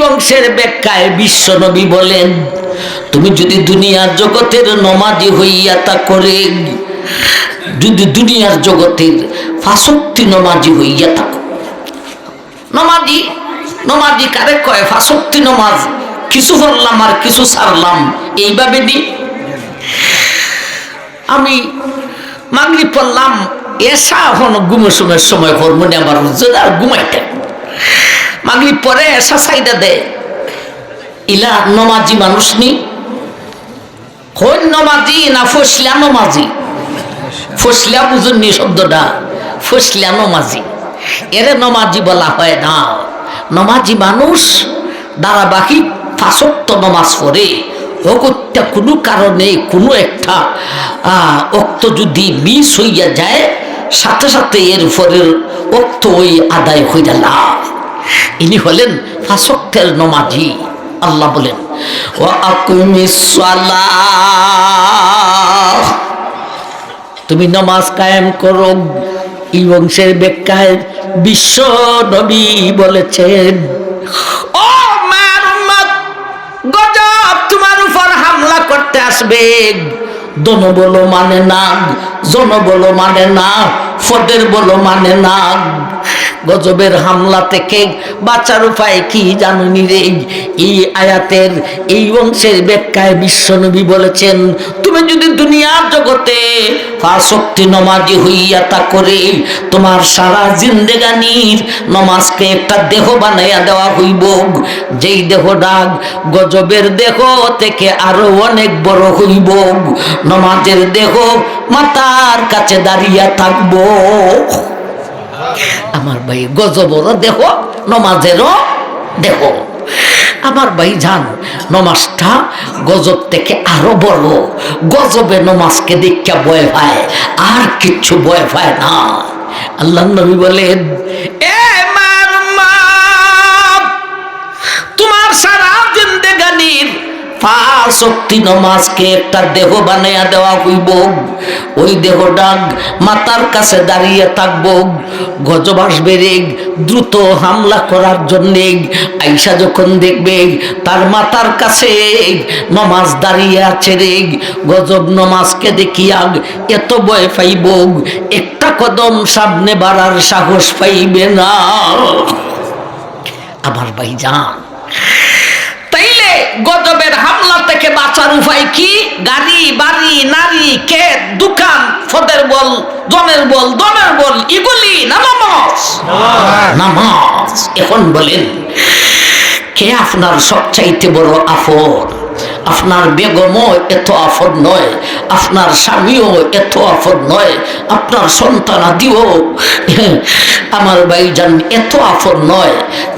বংশের ব্যাখ্যায় বিশ্ব নবী বলেন, তুমি যদি দুনিয়ার জগতের নমাজি হইয়া তা করে, যদি দুনিয়ার জগতের ফাঁসক্তি নমাজি হইয়া থাকো নমাজি নমাজি কারে কয়? ফাঁসক্তি নমাজ, কিছু পড়লাম আর কিছু সারলাম এইভাবে দি আমি মাগরি পড়লাম, এসা হন গুমসুমের সময় হরমোনি আমার যদি আর ঘুমাইতেন মাগরি পরে এসা সাইডা দে। ইলা নমাজি মানুষ নি। হন নমাজি না ফসলা নমাজি? ফসলা বুঝুননি শব্দটা। ফসলা নমাজি। এরে নমাজি বলা হয় না। নমাজি মানুষ ধারাবাহিক ফাঁসত্ব নমাজ পড়ে। অগত্যা কোনো কারণে কোনো একটা অক্ত যদি মিস হইয়া যায়, সাথে সাথে এর পরের অক্ত ওই আদায় হইয়া না ইনি হলেন ফাঁসক্তের নমাজি, আল্লাহ বলেন ও তুমি নমাজ কায়েম করো, এই বংশের ব্যাখ্যায় বিশ্ব নবী বলেছেন, ও গজব তোমার উপর হামলা করতে আসবে। দন বলো মানে না জন বলো মানে না ফদের বলো মানে না? গজবের হামলা থেকে বাঁচার উপায় কি জানুনি রে? এই আয়াতের এই বংশের ব্যাখ্যায় বিশ্বনবী বলেছেন, তুমি যদি দুনিয়ার জগতে ফাশক্তি নমাজি হইয়া তা করে তোমার সারা জিন্দেগানির নমাজকে একটা দেহ বানাইয়া দেওয়া হইব। যেই দেহ ডাক গজবের দেহ থেকে আরও অনেক বড় হইব। নমাজের দেহ মাতার কাছে দাঁড়িয়ে থাকব। আমার ভাই গজবরও দেহ, নমাজেরও দেহ। আমার ভাই জান, নমাজটা গজব থেকে আরও বড়। গজবে নমাজকে দেখা বয় পায়, আর কিচ্ছু বয় পায় না। আল্লাহ নবী বলেন, এ মার মা তোমার সারা জিন্দেগানির শক্তি নমাজকে একটা দেহ বানাইয়া দেওয়া হইব। ওই দেহটা মাতার কাছে দাঁড়িয়ে থাকব। গজব আসবে দ্রুত হামলা করার জন্যে। আইসা যখন দেখবে তার মাতার কাছে নমাজ দাঁড়িয়ে আছে রে। গজব নমাজকে দেখিয়া এত ভয় পাইব। একটা কদম সামনে বাড়ার সাহস পাইবে না। আমার ভাই যান। তাইলে গজবের বাঁচার উপায় কি? গাড়ি বাড়ি নারী ক্ষেত দোকান ফদের বল জনের বল দমের বল ইগুলি না নামাজ। নামাজ। এখন বলেন কে আপনার সবচাইতে বড় আফর আপনার বেগমও এত আফর নয় আপনার স্বামীও এত আফর নয় আপনার সন্তান আদিও আমার ভাইজান এত আফর নয়,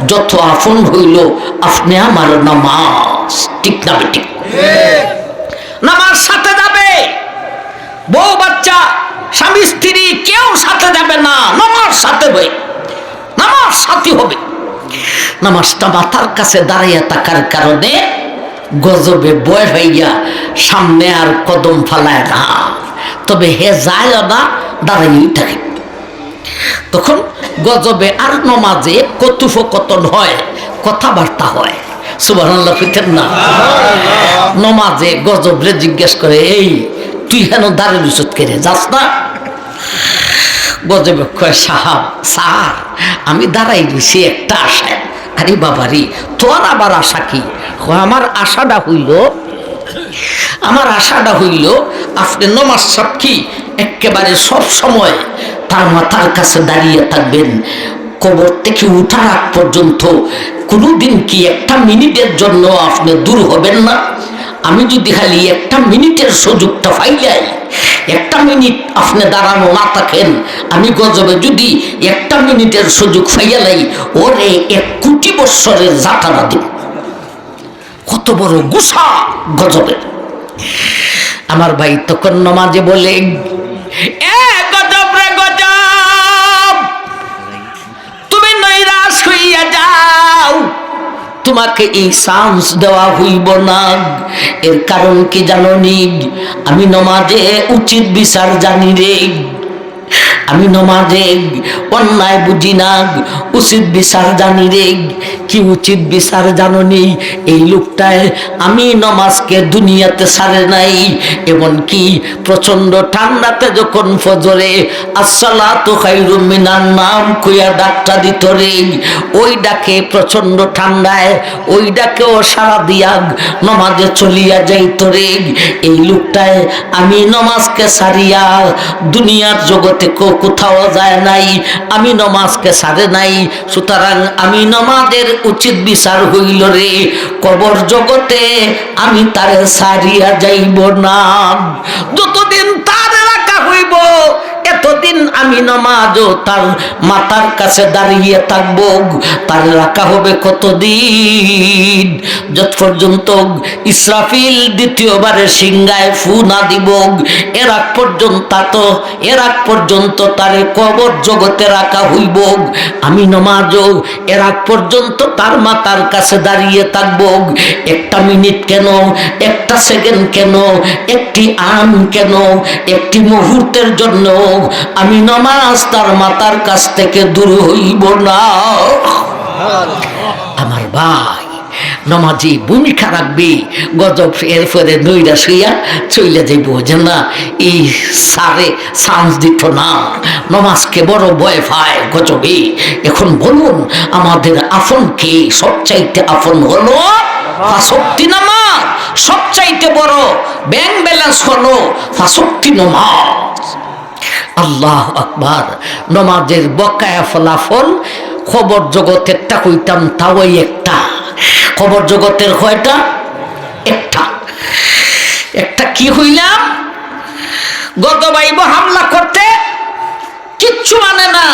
যত আফন হইল, আপনি আমার নামাজ। ঠিক না ঠিক? নামাজ সাথে যাবে। বউ, বাচ্চা, স্বামী, স্ত্রী, কেউ সাথে যাবে না। নামাজ সাথে হবে। নামাজ সাথী হবে। নামাজটা মাথার কাছে দাঁড়াইয়া থাকার কারণে গজবে বয় হইয়া সামনে আর কদম ফালায় না। তবে হে যায় না দাঁড়াইই থাকে। তখন গজবে আর নমাজে কতুফকতন হয়, কথাবার্তা হয়। ফিতেন না। নমাজে গজবরে জিজ্ঞেস করে, এই, তুই কেন দাঁড়িয়ে রুচত কেড়ে যাস না? গজবে সাহাব, স্যার, আমি দাঁড়াই দিছি একটা আশায়। আরে বাবারি, তোর আবার আশা কি? আমার আশাটা হইল, আমার আশাটা হইল, আপনি নমাজ সাক্ষী একেবারে সব সময় তার মাথার কাছে দাঁড়িয়ে থাকবেন। কবর থেকে উঠার আগ পর্যন্ত কোনোদিন কি একটা মিনিটের জন্য আপনি দূর হবেন না? আমি যদি খালি একটা মিনিটের সুযোগটা পাইলাই, একটা মিনিট আপনি দাঁড়ানো না থাকেন, আমি গজবে যদি একটা মিনিটের সুযোগ পাইয়ালাই, ওরে এক কোটি বৎসরের যাত্রা দিব। কত বড় গুসা গজবের আমার ভাই তখন নমাজে বলে হইয়া যাও। তোমাকে এই চান্স দেওয়া হইব না। এর কারণ কি জানো নি আমি নমাজে উচিত বিচার জানি রে। আমি নমাজে অন্যায় বুঝি না উচিত বিচার জানি রে কি উচিত বিচার জাননি এই লোকটায় আমি নমাজকে দুনিয়াতে সারে নাই, এমনকি প্রচণ্ড ঠান্ডাতে যখন ফজরে আসসালা তো খাইরুম মিনার নাম কুইয়া ডাকটা দিত রে ওই ডাকে প্রচণ্ড ঠান্ডায়, ওই ডাকেও সারা দিয়া নমাজে চলিয়া যাইত রে এই লোকটায় আমি নমাজকে সারিয়া দুনিয়ার জগতে কো- কোথাও যায় নাই, আমি নমাজকে সারে নাই। সুতরাং আমি নমাজের উচিত বিচার হইল রে। কবর জগতে আমি তারে সারিয়া যাইব না। যতদিন তার রাখা হইব এতদিন আমি নমাজও তার মাতার কাছে দাঁড়িয়ে থাকব, তার রাখা হবে কতদিন? যত পর্যন্ত ইসরাফিল দ্বিতীয়বারে সিংগায় ফু না দিব, এর আগ পর্যন্ত তো এর আগ পর্যন্ত তার কবর জগতে রাখা হইব। আমি নমাজও এর আগ পর্যন্ত তার মাতার কাছে দাঁড়িয়ে থাকব। একটা মিনিট কেন, একটা সেকেন্ড কেন, একটি আম কেন, একটি মুহূর্তের জন্য আমি নমাজ তার মাতার কাছ থেকে দূর হইব না। আমার ভাই, নমাজি ভূমিকা রাখবি, গজব এরপরে নইরা শুইয়া চইলে যাইব যে না এই সারে চান্স দিত না। নমাজকে বড় ভয় পায় গজবে। এখন বলুন, আমাদের আপন কে সবচাইতে আপন হলো? ফাঁসক্তি নামাজ সবচাইতে বড়। ব্যাংক ব্যালেন্স হলো ফাঁসক্তি নামাজ। আল্লাহ আকবার। নমাজের বকায়া ফলাফল খবর জগতেরটা কইতাম তাও একটা। খবর জগতের কয়টা? একটা। একটা কি হইলাম? গত বাইব হামলা করতে কিচ্ছু মানে না।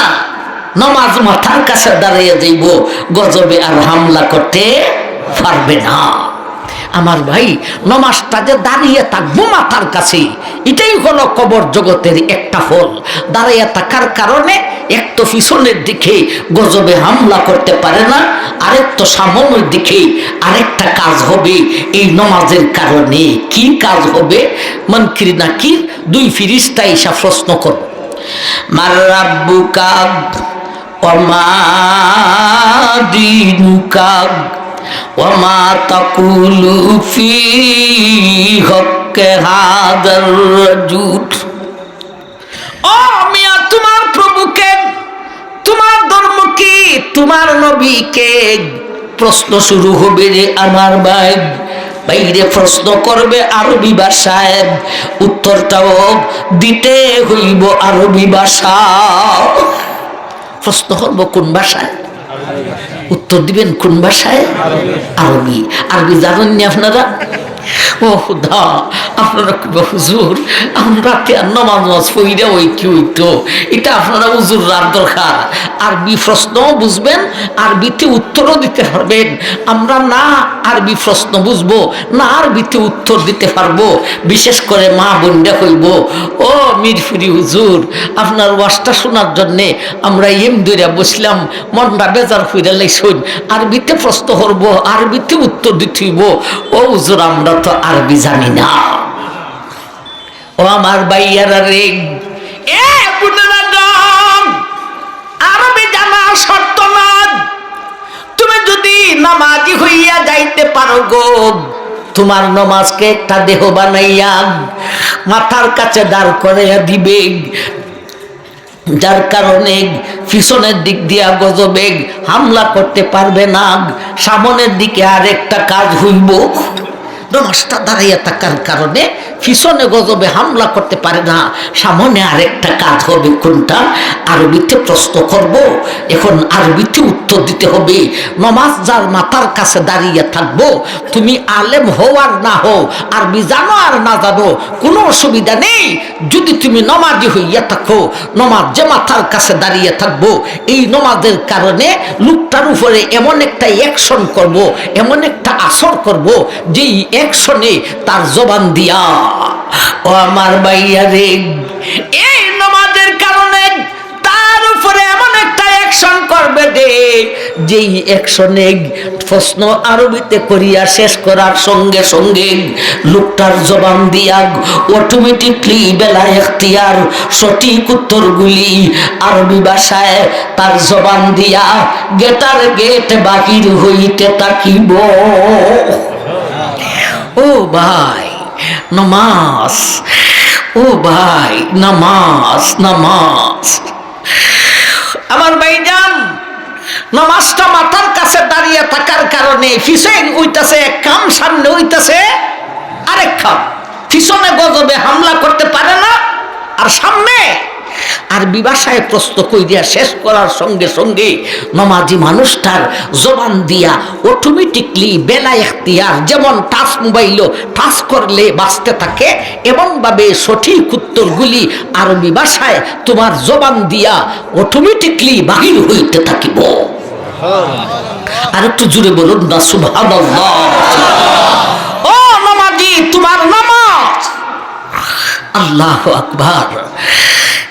নমাজ মাথার কাছে দাঁড়িয়ে যাইব, গজবে আর হামলা করতে পারবে না। আমার ভাই নমাজটা যে দাঁড়িয়ে থাকব মাথার কাছে, এটাই হলো কবর জগতের একটা ফল। দাঁড়িয়ে থাকার কারণে এক তো পিছনের দিকে গজবে হামলা করতে পারে না, আরেক তো সামনের দিকে আরেকটা কাজ হবে। এই নমাজের কারণে কি কাজ হবে? মনকির নাকির দুই ফিরিস্তা এসা প্রশ্ন কর মার রাব্বুকা ওমা দিনুকা ওমা তাকুলু ফি হক্কে হাদার রাজুল ও মিয়া তোমার প্রভুকে, তোমার ধর্ম কি তোমার নবীকে প্রশ্ন শুরু হবে রে আমার ভাই। বাইরে প্রশ্ন করবে আরবি ভাষায়। উত্তরটাও দিতে হইব আরবি ভাষা। প্রশ্ন করব কোন ভাষায়? উত্তর দিবেন কোন ভাষায়? আরবি। আরবি জানেননি আপনারা? ও দা আপনারা কি হুজুর? আমরা কেন নামাজ পইরা ওই কি হইতো এটা আপনারা হুজুর রাত দরকার। আরবি প্রশ্নও বুঝবেন, আরবিতে উত্তরও দিতে পারবেন। আমরা না আরবি প্রশ্ন বুঝব, না আরবিতে উত্তর দিতে পারব। বিশেষ করে মা বোনরা কইব, ও মিরফুরি হুজুর, আপনার ওয়াজটা শোনার জন্যে আমরা এম দইরা বসলাম, মনটা বেজার হইরা লাইছুন আরবিতে প্রশ্ন করব, আরবিতে উত্তর দিতে হইব। ও হুজুর, আমরা তো আরবি জানি না। ও আমার বাইয়ারা রে। এ আরবি জানা শর্ত নয়। তুমি যদি নামাজি হইয়া যাইতে পারো গো, তোমার নমাজকে একটা দেহ বানাইয়া মাথার কাছে দাঁড় করে দিবে। যার কারণে পিছনের দিক দিয়া গজবে হামলা করতে পারবে না। সামনের দিকে আরেকটা কাজ হইব। নমাজটা দাঁড়াইয়া থাকার কারণে পিছনে গজবে হামলা করতে পারে না। সামনে আরেকটা কাজ হবে কোনটা? আরবিতে প্রশ্ন করব। এখন আরবিতে উত্তর দিতে হবে। নমাজ যার মাথার কাছে দাঁড়িয়ে থাকব, তুমি আলেম হও আর না হও, আরবি জানো আর না জানো, কোনো অসুবিধা নেই। যদি তুমি নমাজি হইয়া থাকো, নমাজ যে মাথার কাছে দাঁড়িয়ে থাকব, এই নমাজের কারণে লোকটার উপরে এমন একটা অ্যাকশন করব, এমন একটা আসর করব, যেই অ্যাকশনে তার জবান দিয়া ও আমার ভাইয়া রে, এই নমাজের কারণে তার উপরে এমন একটা অ্যাকশন করবে রে যেই অ্যাকশনে প্রশ্ন আরবিতে করিয়া শেষ করার সঙ্গে সঙ্গে লোকটার জবান দিয়া অটোমেটিকলি বেলা এখতিয়ার সঠিক উত্তরগুলি আরবি ভাষায় তার জবান দিয়া গেটার গেট বাহির হইতে তাকিব ও ভাই নমাজ। ও ভাই, নামাজ নামাজ। আমার ভাই যান নামাজটা মাথার কাছে দাঁড়িয়ে থাকার কারণে ফিসেন উইতাছে এক কাম সামনে উইতাছে, আরেক খাম। ফিসনে গজবে হামলা করতে পারে না, আর সামনে আর বিবাসায় প্রশ্ন কই দিয়া শেষ করার সঙ্গে সঙ্গে নমাজি মানুষটার জবান দিয়া অটোমেটিকলি বেলা এখতিয়ার যেমন টাচ মোবাইল টাচ করলে বাঁচতে থাকে, এমনভাবে সঠিক উত্তরগুলি আরবি ভাষায় তোমার জবান দিয়া অটোমেটিকলি বাহির হইতে থাকিব। আর একটু জুড়ে বলুন না নমাজি, তোমার নামাজ। আল্লাহ আকবার।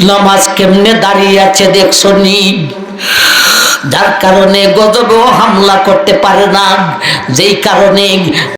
নামাজ কেমনে দাঁড়িয়ে আছে দেখছ নি? যার কারণে গজবেও হামলা করতে পারে না, যেই কারণে